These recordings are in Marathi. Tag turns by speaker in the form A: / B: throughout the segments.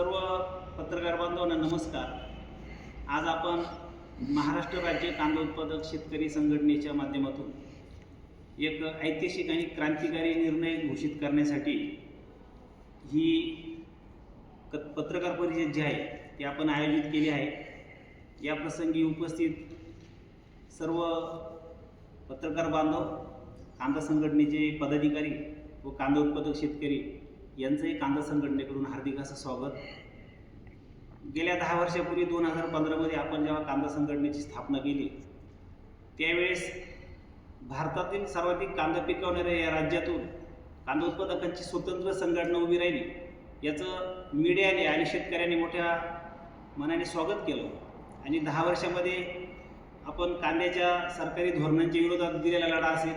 A: सर्व पत्रकार बांधवांना नमस्कार. आज आपण महाराष्ट्र राज्य कांदा उत्पादक शेतकरी संघटनेच्या माध्यमातून एक ऐतिहासिक आणि क्रांतिकारी निर्णय घोषित करण्यासाठी ही क पत्रकार परिषद जी आहे ती आपण आयोजित केली आहे. या प्रसंगी उपस्थित सर्व पत्रकार बांधव कांदा संघटनेचे पदाधिकारी व कांदा उत्पादक शेतकरी यांचंही कांदा संघटनेकडून हार्दिक असं स्वागत. गेल्या दहा वर्षापूर्वी दोन हजार पंधरामध्ये आपण जेव्हा कांदा संघटनेची स्थापना केली त्यावेळेस भारतातील सर्वाधिक कांदा पिकवणाऱ्या या राज्यातून कांदा उत्पादकांची स्वतंत्र संघटना उभी राहिली. याचं मीडियाने आणि शेतकऱ्यांनी मोठ्या मनाने स्वागत केलं. आणि दहा वर्षामध्ये आपण कांद्याच्या सरकारी धोरणांच्या विरोधात दिलेला लढा असेल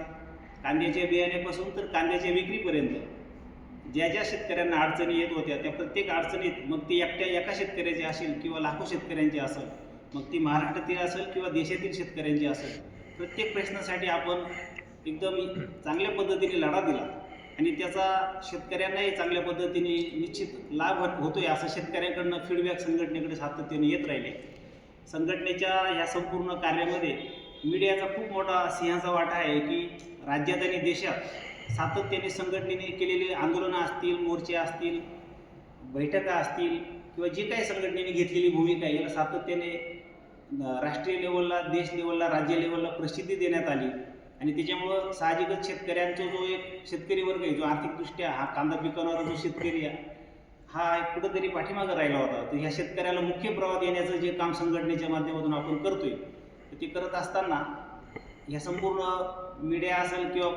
A: कांद्याच्या बियाण्यापासून तर कांद्याच्या विक्रीपर्यंत. ज्या ज्या शेतकऱ्यांना अडचणी येत होत्या त्या प्रत्येक अडचणीत मग ती एकट्या एका शेतकऱ्याची असेल किंवा लाखो शेतकऱ्यांची असेल मग ती महाराष्ट्रातील असेल किंवा देशातील शेतकऱ्यांची असेल प्रत्येक प्रश्नासाठी आपण एकदम चांगल्या पद्धतीने लढा दिला. आणि त्याचा शेतकऱ्यांनाही चांगल्या पद्धतीने निश्चित लाभ होतोय असं शेतकऱ्यांकडनं फीडबॅक संघटनेकडे सातत्याने येत राहिले. संघटनेच्या या संपूर्ण कार्यामध्ये मीडियाचा खूप मोठा सिंहाचा वाटा आहे की राज्यात आणि देशात सातत्याने संघटनेने केलेली आंदोलनं असतील मोर्चे असतील बैठका असतील किंवा जी काही संघटनेने घेतलेली भूमिका आहे याला सातत्याने राष्ट्रीय लेवलला देश लेवलला राज्य लेवलला प्रसिद्धी देण्यात आली. आणि त्याच्यामुळं साहजिकच शेतकऱ्यांचा जो एक शेतकरी वर्ग आहे जो आर्थिकदृष्ट्या हा कांदा पिकवणारा जो शेतकरी आहे हा एक कुठंतरी पाठीमागं राहिला होता. तर ह्या शेतकऱ्याला मुख्य प्रवाह देण्याचं जे काम संघटनेच्या माध्यमातून आपण करतोय तर ते करत असताना ह्या संपूर्ण मीडिया असेल किंवा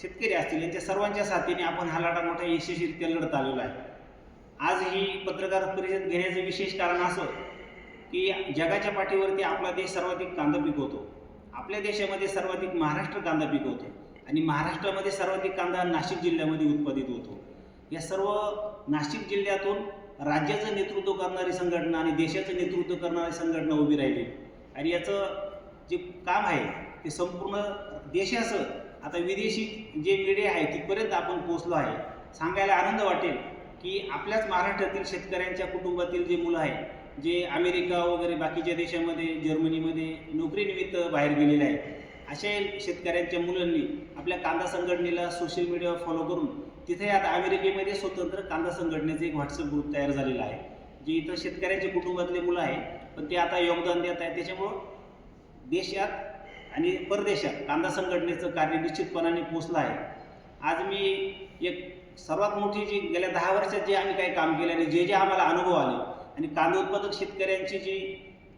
A: शेतकरी असतील यांच्या सर्वांच्या साथीने आपण हा लढा मोठा यशस्वीरित्या लढत आलेला आहे. आज ही पत्रकार परिषद घेण्याचं विशेष कारण असं की जगाच्या पाठीवरती आपला देश सर्वाधिक कांदा पिकवतो. आपल्या देशामध्ये सर्वाधिक महाराष्ट्र कांदा पिकवतो आणि महाराष्ट्रामध्ये सर्वाधिक कांदा नाशिक जिल्ह्यामध्ये उत्पादित होतो. या सर्व नाशिक जिल्ह्यातून राज्याचं नेतृत्व करणारी संघटना आणि देशाचं नेतृत्व करणारी संघटना उभी राहिली. आणि याचं जे काम आहे ते संपूर्ण देशाचं आता विदेशी जे मीडिया आहे तिथपर्यंत आपण पोचलो आहे. सांगायला आनंद वाटेल की आपल्याच महाराष्ट्रातील शेतकऱ्यांच्या कुटुंबातील जे मुलं आहे जे अमेरिका वगैरे बाकीच्या देशामध्ये जर्मनीमध्ये नोकरीनिमित्त बाहेर गेलेले आहेत अशा शेतकऱ्यांच्या मुलांनी आपल्या कांदा संघटनेला सोशल मीडियावर फॉलो करून तिथे आता अमेरिकेमध्ये स्वतंत्र कांदा संघटनेचं एक व्हॉट्सअप ग्रुप तयार झालेला आहे. जे इथं शेतकऱ्यांच्या कुटुंबातले मुलं आहे पण ते आता योगदान देत आहे त्याच्यामुळं देशात आणि परदेशात कांदा संघटनेचं कार्य निश्चितपणाने पोचलं आहे. आज मी एक सर्वात मोठी जी गेल्या दहा वर्षात जे आम्ही काही काम केलं आणि जे जे आम्हाला अनुभव आले आणि कांदा उत्पादक शेतकऱ्यांची जी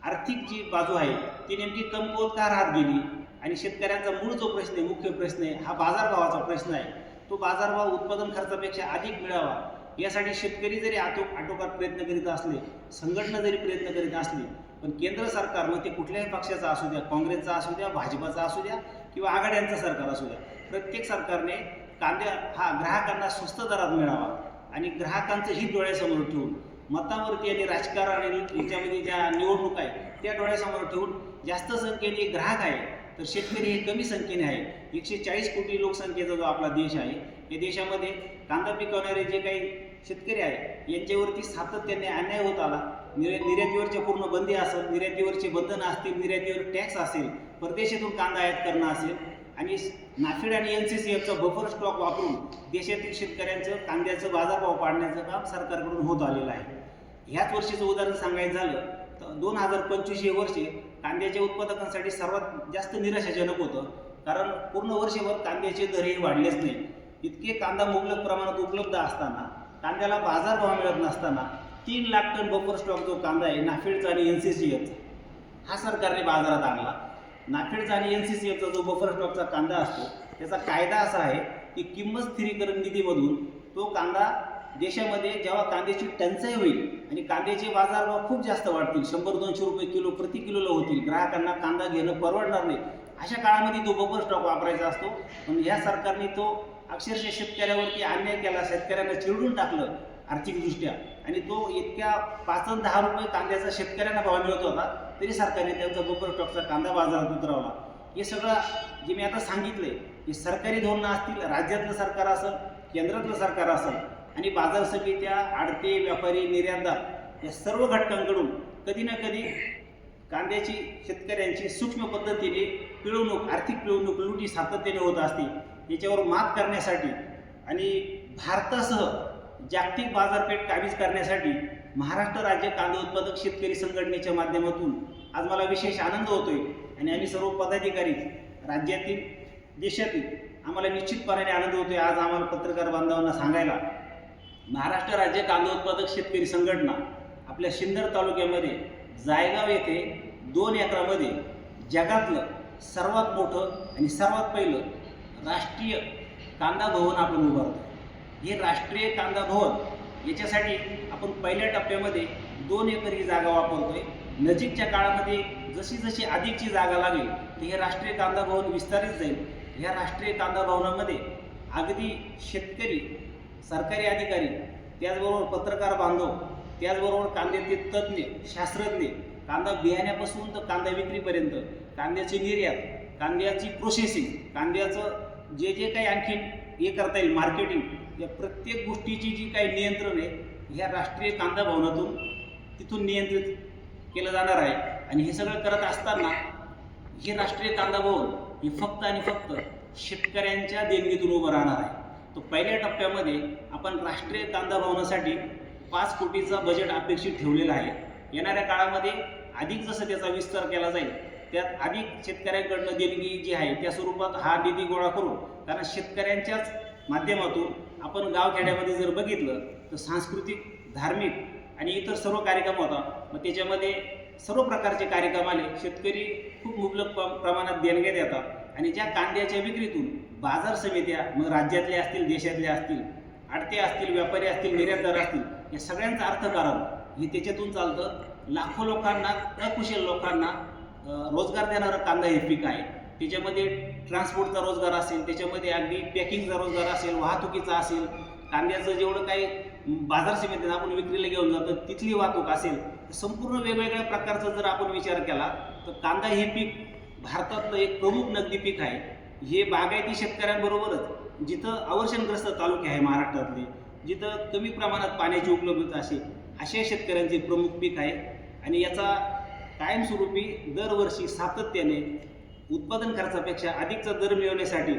A: आर्थिक जी बाजू आहे ती नेमकी कमकुवत का राहत गेली आणि शेतकऱ्यांचा मूळ जो प्रश्न आहे मुख्य प्रश्न आहे हा बाजारभावाचा प्रश्न आहे. तो बाजारभाव उत्पादन खर्चापेक्षा अधिक मिळावा यासाठी शेतकरी जरी आटो आटोकाट प्रयत्न करीत असले संघटना जरी प्रयत्न करीत असली पण केंद्र सरकार मग ते कुठल्याही पक्षाचा असू द्या काँग्रेसचा असू द्या भाजपाचा असू द्या किंवा आघाड्यांचं सरकार असू द्या प्रत्येक सरकारने कांद्या हा ग्राहकांना स्वस्त दरात मिळावा आणि ग्राहकांचं हित डोळ्यासमोर ठेवून मतावरती आणि राजकारण आणि याच्यामध्ये ज्या निवडणूक आहे त्या डोळ्यासमोर ठेवून जास्त संख्येने ग्राहक आहे तर शेतकरी हे कमी संख्येने आहे. एकशे चाळीस कोटी लोकसंख्येचा जो आपला देश आहे या देशामध्ये कांदा पिकवणारे जे काही शेतकरी आहे. यांच्यावरती सातत्याने अन्याय होत आला. निर्या निर्यातीवरच्या पूर्ण बंदी असेल निर्यातीवरचे बंधनं असतील निर्यातीवर टॅक्स असेल परदेशातून कांदा आयात करणं असेल आणि नाफेड आणि एन सी सी एफचा बफर स्टॉक वापरून देशातील शेतकऱ्यांचं कांद्याचं बाजारभाव पाडण्याचं काम सरकारकडून होत आलेलं आहे. ह्याच वर्षीचं उदाहरण सांगायचं झालं तर दोन हजार पंचवीस हे वर्षे कांद्याच्या उत्पादकांसाठी सर्वात जास्त निराशाजनक होतं कारण पूर्ण वर्षभर कांद्याचे दरही वाढलेच नाही. इतके कांदा मुबलक प्रमाणात उपलब्ध असताना कांद्याला बाजारभाव मिळत नसताना तीन लाख टन बफर स्टॉक जो कांदा आहे नाफेडचा आणि एन सी सी एफचा हा सरकारने बाजारात आणला. नाफेडचा आणि एन सी सी एफचा जो बफर स्टॉकचा कांदा असतो त्याचा कायदा असा आहे की किंमत स्थिरीकरण निधीमधून तो कांदा देशामध्ये जेव्हा कांद्याची टंचाई होईल आणि कांद्याचे बाजारभाव खूप जास्त वाढतील शंभर दोनशे रुपये किलो प्रति किलोला होतील ग्राहकांना कांदा घेणं परवडणार नाही अशा काळामध्ये तो बफर स्टॉक वापरायचा असतो. पण ह्या सरकारने तो अक्षरशः शेतकऱ्यावरती अन्याय केला शेतकऱ्यांना चिरडून टाकलं आर्थिकदृष्ट्या. आणि तो इतक्या पाच दहा रुपये कांद्याचा शेतकऱ्यांना भाव मिळत होता तरी सरकारने त्यांचा गोबर स्टॉकचा कांदा बाजारात उतरवला. हे सगळं जे मी आता सांगितलंय हे सरकारी धोरणं असतील राज्यातलं सरकार असेल केंद्रातलं सरकार असेल आणि बाजार समित्या आडते व्यापारी निर्यातदार या सर्व घटकांकडून कधी ना कधी कांद्याची शेतकऱ्यांची सूक्ष्म पद्धतीने पिळवणूक आर्थिक पिळवणूक लुटी सातत्याने होत असते. याच्यावर मात करण्यासाठी आणि भारतासह जागतिक बाजारपेठ काबीज करण्यासाठी महाराष्ट्र राज्य कांदा उत्पादक शेतकरी संघटनेच्या माध्यमातून आज मला विशेष आनंद होतोय आणि आम्ही सर्व पदाधिकारी राज्यातील देशातील आम्हाला निश्चितपणाने आनंद होतोय आज आम्हाला पत्रकार बांधवांना सांगायला. महाराष्ट्र राज्य कांदा उत्पादक शेतकरी संघटना आपल्या सिन्नर तालुक्यामध्ये जायगाव येथे दोन एकरामध्ये जगातलं सर्वात मोठं आणि सर्वात पहिलं राष्ट्रीय कांदा भवन आपण उभारतो. हे राष्ट्रीय कांदा भवन याच्यासाठी आपण पहिल्या टप्प्यामध्ये दोन एकर ही जागा वापरतोय. नजीकच्या काळामध्ये जशी जशी अधिकची जागा लागेल तर हे राष्ट्रीय कांदा भवन विस्तारित जाईल. ह्या राष्ट्रीय कांदा भवनामध्ये अगदी शेतकरी सरकारी अधिकारी त्याचबरोबर पत्रकार बांधव त्याचबरोबर कांद्याचे तज्ज्ञ शास्त्रज्ञ कांदा बियाण्यापासून तर कांदा विक्रीपर्यंत कांद्याची निर्यात कांद्याची प्रोसेसिंग कांद्याचं जे जे काही आणखीन हे करता येईल मार्केटिंग या प्रत्येक गोष्टीची जी काही नियंत्रण आहे ह्या राष्ट्रीय कांदा भवनातून तिथून नियंत्रित केलं जाणार आहे. आणि हे सगळं करत असताना हे राष्ट्रीय कांदा भवन हे फक्त आणि फक्त शेतकऱ्यांच्या देणगीतून उभं राहणार आहे. तो पहिल्या टप्प्यामध्ये आपण राष्ट्रीय कांदा भवनासाठी पाच कोटीचा बजेट अपेक्षित ठेवलेला आहे. येणाऱ्या काळामध्ये अधिक जसं त्याचा विस्तार केला जाईल त्यात अधिक शेतकऱ्यांकडनं देणगी जी आहे त्या स्वरूपात हा निधी गोळा करू कारण शेतकऱ्यांच्याच माध्यमातून आपण गावखेड्यामध्ये जर बघितलं तर सांस्कृतिक धार्मिक आणि इतर सर्व कार्यक्रम होता. मग त्याच्यामध्ये सर्व प्रकारचे कार्यक्रम आले. शेतकरी खूप मुबलक प्रमाणात देणग्या देतात. आणि ज्या कांद्याच्या विक्रीतून बाजार समित्या मग राज्यातल्या असतील देशातल्या असतील आडते असतील व्यापारी असतील निर्यातदार असतील या सगळ्यांचं अर्थकारण हे त्याच्यातून चालतं. लाखो लोकांना अकुशल लोकांना रोजगार देणारं कांदा हे पीक आहे. त्याच्यामध्ये ट्रान्सपोर्टचा रोजगार असेल त्याच्यामध्ये अगदी पॅकिंगचा रोजगार असेल वाहतुकीचा असेल कांद्याचं जेवढं काही बाजार समितीत आपण विक्रीला घेऊन जातो तिथली वाहतूक असेल संपूर्ण वेगवेगळ्या प्रकारचा जर आपण विचार केला तर कांदा हे पीक भारतातलं एक प्रमुख नगदी पीक आहे. हे बागायती शेतकऱ्यांबरोबरच जिथं अवर्षणग्रस्त तालुके आहे महाराष्ट्रातले जिथं कमी प्रमाणात पाण्याची उपलब्धता असेल अशा शेतकऱ्यांचे प्रमुख पीक आहे. आणि याचा कायमस्वरूपी दरवर्षी सातत्याने उत्पादन खर्चापेक्षा अधिकचा दर मिळवण्यासाठी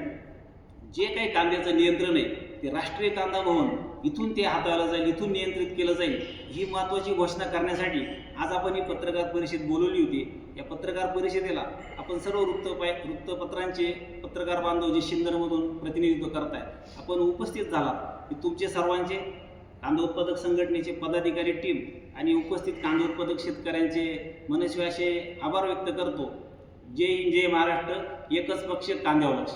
A: जे काही कांद्याचं नियंत्रण आहे ते राष्ट्रीय कांदा भवन इथून ते हाताळलं जाईल इथून नियंत्रित केलं जाईल ही महत्त्वाची घोषणा करण्यासाठी आज आपण ही पत्रकार परिषद बोलवली होती. या पत्रकार परिषदेला आपण सर्व वृत्त वृत्तपत्रांचे पत्रकार बांधव जे शिंदरमधून प्रतिनिधित्व करताय आपण उपस्थित झाला की तुमचे सर्वांचे कांदा उत्पादक संघटनेचे पदाधिकारी टीम आणि उपस्थित कांदा उत्पादक शेतकऱ्यांचे मनस्वी असे आभार व्यक्त करतो. जय हिंद जय महाराष्ट्र. एकच पक्ष कांद्यावर लक्ष